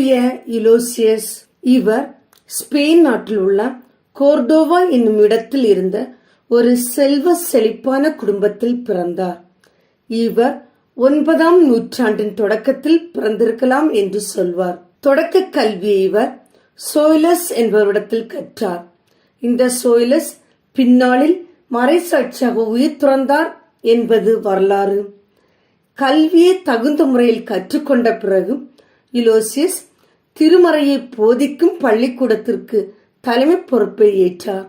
தூய இலோசியஸ் இவர் ஸ்பெயின் நாட்டில் உள்ள கோர்டோவா என்னும் இடத்தில் இருந்த ஒரு செல்வ செழிப்பான குடும்பத்தில் பிறந்தார். இவர் ஒன்பதாம் நூற்றாண்டின் தொடக்கத்தில் பிறந்திருக்கலாம் என்று சொல்வார். தொடக்க கல்வியை இவர் சோய்லஸ் என்பவரிடத்தில் கற்றார். இந்த சோய்லஸ் பின்னாளில் மறைசாட்சியாக உயிர் துறந்தார் என்பது வரலாறு. கல்வியை தகுந்த முறையில் கற்றுக்கொண்ட பிறகு இலோசியஸ் திருமறையை போதிக்கும் பள்ளிக்கூடத்திற்கு தலைமை பொறுப்பை ஏற்றார்.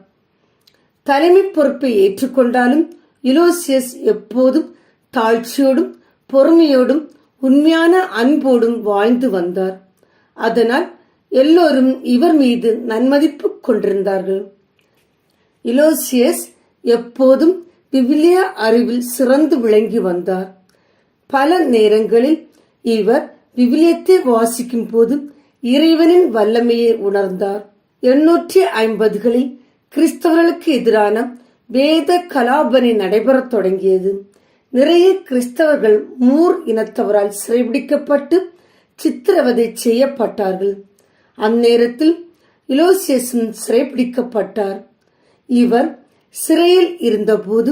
தலைமை பொறுப்பை ஏற்றுக்கொண்டாலும் யுலோசியஸ் எப்போதும் தாழ்ச்சியோடும் பொறுமையோடும் உண்மையான அன்போடும் வாழ்ந்து வந்தார். அதனால் எல்லோரும் இவர் மீது நன்மதிப்பு கொண்டிருந்தார்கள். இலோசியஸ் எப்போதும் விவிலிய அறிவில் சிறந்து விளங்கி வந்தார். பல நேரங்களில் இவர் விவிலியத்தை வாசிக்கும் போது இறைவனின் வல்லமையை உணர்ந்தார். எண்ணூற்றி ஐம்பதுகளில் கிறிஸ்தவர்களுக்கு எதிரான வேத கலாபனை நடைபெறத் தொடங்கியது. நிறைய கிறிஸ்தவர்கள் மூர் இனத்தவரால் சிறைபிடிக்கப்பட்டு சித்திரவதை செய்யப்பட்டார்கள். அந்நேரத்தில் இலோசியஸும் சிறைபிடிக்கப்பட்டார். இவர் சிறையில் இருந்தபோது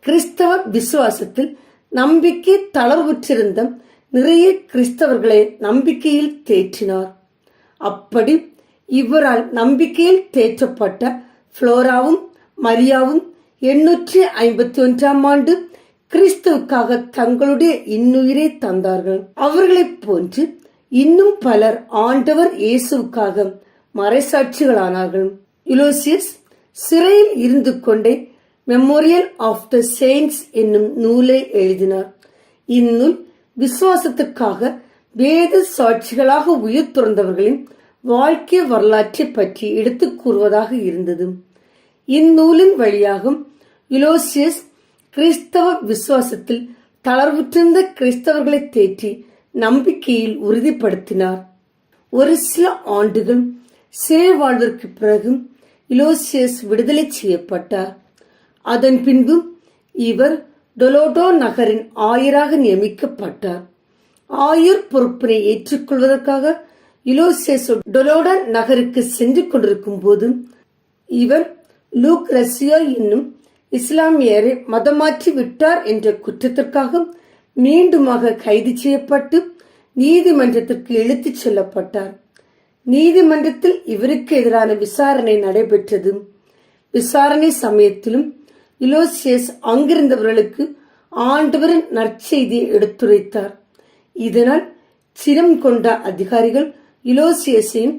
கிறிஸ்தவ விசுவாசத்தில் நம்பிக்கை தளர்வுற்றிருந்த நிறைய கிறிஸ்தவர்களை நம்பிக்கையில் தேற்றினார். அப்படி இவரால் நம்பிக்கையில் தேற்றப்பட்ட ஃப்ளோராவும் மரியாவும் எண்ணூற்றி ஐம்பத்தி ஒன்றாம் ஆண்டு கிறிஸ்துவுக்காக தங்களுடைய இன்னுயிரை தந்தார்கள். அவர்களைப் போன்று இன்னும் பலர் ஆண்டவர் இயேசுவுக்காக மறைசாட்சிகளானார்கள். யுலோசியஸ் சிறையில் இருந்து கொண்டே மெமோரியல் ஆஃப் த செயின்ஸ் என்னும் நூலை எழுதினார். இந்நூல் விசுவாசத்துக்காக வேத சாட்சிகளாக உயிர் துறந்தவர்களின் வாழ்க்கை வரலாற்றை பற்றி எடுத்துக் கூறுவதாக இருந்தது. இந்நூலின் வழியாகும் யுலோசியஸ் கிறிஸ்தவ விசுவாசத்தில் தளர்வுற்றிருந்த கிறிஸ்தவர்களை தேற்றி நம்பிக்கையில் உறுதிப்படுத்தினார். ஒரு சில ஆண்டுகள் சிறை வாழ்விற்கு பிறகு இலோசியஸ் விடுதலை செய்யப்பட்டார். அதன் பின்பு இவர் டொலோடோ நகரின் ஆயராக நியமிக்கப்பட்டார் ஆயர் பொறுப்பினை ஏற்றுக்கொள்வதற்காக இலோசியஸ் டொலோடா நகருக்கு சென்று கொண்டிருக்கும் போது இவர் லூக் ரஷ்யா என்னும் இஸ்லாமியரை மதமாற்றி விட்டார் என்ற குற்றத்திற்காக மீண்டுமாக கைது செய்யப்பட்டு நீதிமன்றத்திற்கு இழுத்துச் செல்லப்பட்டார். நீதிமன்றத்தில் இவருக்கு எதிரான விசாரணை நடைபெற்றது. விசாரணை சமயத்திலும் இலோசியஸ் அங்கிருந்தவர்களுக்கு ஆண்டவரின் நற்செய்தியை எடுத்துரைத்தார். இதனால் சிரம் கொண்ட அதிகாரிகள் இலோசியஸையும்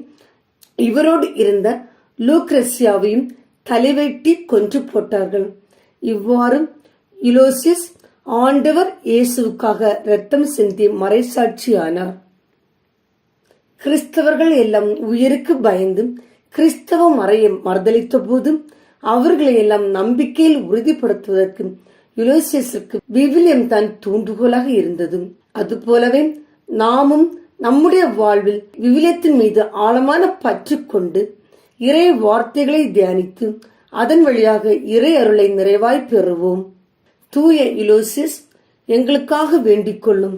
இவரோடு இருந்த லூக்ரஸ்யாவையும் தலைவெட்டி கொன்று போட்டார்கள். இவ்வாறு இலோசியஸ் ஆண்டவர் இயேசுக்காக ரத்தம் சிந்தி மறைசாட்சியானார். கிறிஸ்தவர்கள் எல்லாம் உயிருக்கு பயந்து கிறிஸ்தவ மறையை மறுதளித்த போதும் அவர்களை எல்லாம் நம்பிக்கையில் உறுதிப்படுத்துவதற்கு யுலோசியஸுக்கு விவிலியம் தான் தூண்டுகோலாக இருந்தது. அதுபோலவே நாமும் நம்முடைய வாழ்வில் விவிலியத்தின் மீது ஆழமான பற்று கொண்டு இறை வார்த்தைகளை தியானித்து அதன் வழியாக இறை அருளை நிறைவாய் பெறுவோம். தூய இலோசிஸ் எங்களுக்காக வேண்டிக் கொள்ளும்.